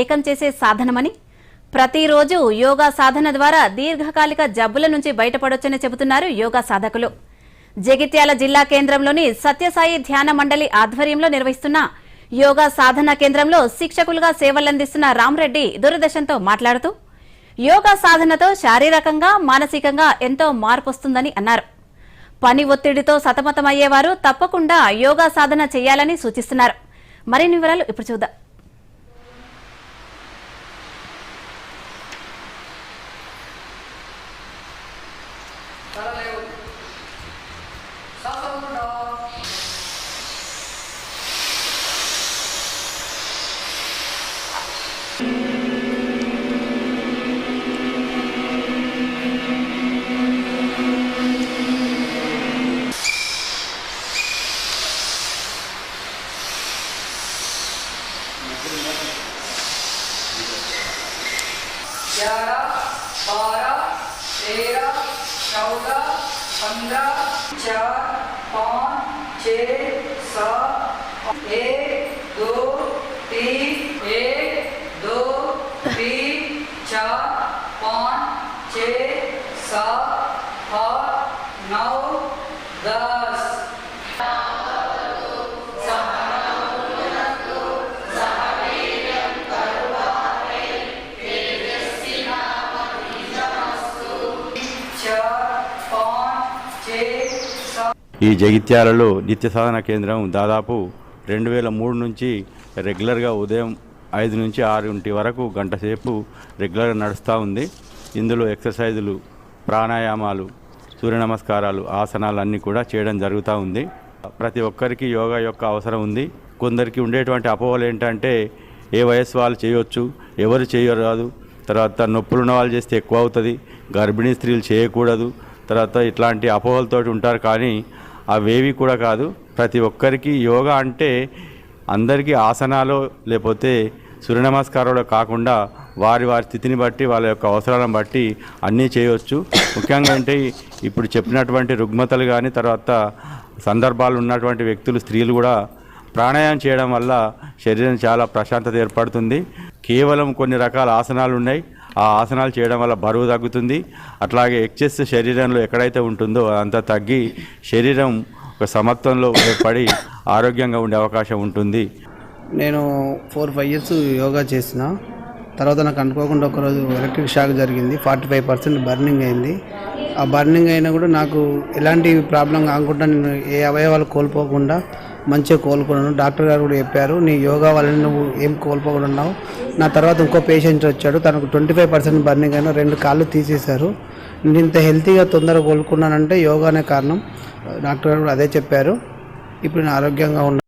ఏకం చేసే సాధనమని? ప్రతిరోజు యోగా సాధన ద్వారా దీర్ఘకాలిక జబ్బుల నుంచి బయటపడొచ్చని చెబుతున్నారు యోగా సాధకులు. జగిత్యాల జిల్లా కేంద్రంలోని సత్యసాయి ధ్యాన మండలి ఆధ్వర్యంలో నిర్వహిస్తున్న యోగా సాధన కేంద్రంలో శిక్షకులుగా సేవలందిస్తున్న రామరెడ్డి దూరదర్శన్తో మాట్లాడుతూ యోగా సాధనతో శారీరకంగా మానసికంగా ఎంతో మార్పు వస్తుందని అన్నారు. పని ఒత్తిడితో సతమతమయ్యేవారు తప్పకుండా యోగా సాధన చేయాలని సూచిస్తున్నారు. మరిన్ని వివరాలు ఇప్పుడు చూద్దాం. తరలేవు సతముండా ग्यारह बारह तेरह चौदह पंद्रह, चार, पाँच, छ, सात, एक, दो, तीन, एक, दो, तीन, चार, पाँच, छ, सात, आठ, नौ, दस। ఈ జగిత్యాలలో నిత్య సాధన కేంద్రం దాదాపు రెండు వేల మూడు నుంచి రెగ్యులర్గా ఉదయం ఐదు నుంచి ఆరుంటి వరకు గంట సేపు రెగ్యులర్గా నడుస్తూ ఉంది. ఇందులో ఎక్సర్సైజులు ప్రాణాయామాలు సూర్య నమస్కారాలు ఆసనాలు అన్నీ కూడా చేయడం జరుగుతూ ఉంది. ప్రతి ఒక్కరికి యోగా యొక్క అవసరం ఉంది. కొందరికి ఉండేటువంటి అపోహలు ఏంటంటే ఏ వయస్సు వాళ్ళు చేయొచ్చు ఎవరు చేయరాదు. తర్వాత నొప్పులు ఉన్న వాళ్ళు చేస్తే ఎక్కువ అవుతుంది. గర్భిణీ స్త్రీలు చేయకూడదు. తర్వాత ఇట్లాంటి అపోహలతోటి ఉంటారు కానీ అవేవి కూడా కాదు. ప్రతి ఒక్కరికి యోగా అంటే అందరికీ ఆసనాలు లేకపోతే సూర్య నమస్కారాలు కాకుండా వారి వారి స్థితిని బట్టి వాళ్ళ యొక్క అవసరాలను బట్టి అన్నీ చేయవచ్చు. ముఖ్యంగా అంటే ఇప్పుడు చెప్పినటువంటి రుగ్మతలు కానీ తర్వాత సందర్భాలు ఉన్నటువంటి వ్యక్తులు స్త్రీలు కూడా ప్రాణాయామం చేయడం వల్ల శరీరం చాలా ప్రశాంతత ఏర్పడుతుంది. కేవలం కొన్ని రకాల ఆసనాలు ఉన్నాయి. ఆ ఆసనాలు చేయడం వల్ల బరువు తగ్గుతుంది. అట్లాగే ఎక్సెస్ శరీరంలో ఎక్కడైతే ఉంటుందో అంతా తగ్గి శరీరం ఒక సమత్వంలో ఏర్పడి ఆరోగ్యంగా ఉండే అవకాశం ఉంటుంది. నేను ఫోర్ ఫైవ్ ఇయర్స్ యోగా చేసిన. తర్వాత నాకు అనుకోకుండా ఒకరోజు ఎలక్ట్రిక్ షాక్ జరిగింది. ఫార్టీ ఫైవ్ పర్సెంట్ బర్నింగ్ అయింది. ఆ బర్నింగ్ అయినా కూడా నాకు ఎలాంటి ప్రాబ్లం కాకుండా నేను ఏ అవయవాలు కోల్పోకుండా మంచిగా కోలుకున్నాను. డాక్టర్ గారు కూడా చెప్పారు నీ యోగా వల్ల నువ్వు ఏం కోల్పోకుండా ఉన్నావు? నా తర్వాత ఇంకో పేషెంట్ వచ్చాడు. తనకు ట్వంటీ ఫైవ్ పర్సెంట్ బర్నింగ్ అయినా రెండు కాళ్ళు తీసేశారు. నేను ఇంత హెల్తీగా తొందరగా కోలుకున్నానంటే యోగానే కారణం. డాక్టర్ గారు కూడా అదే చెప్పారు. ఇప్పుడు నేను ఆరోగ్యంగా ఉన్నాను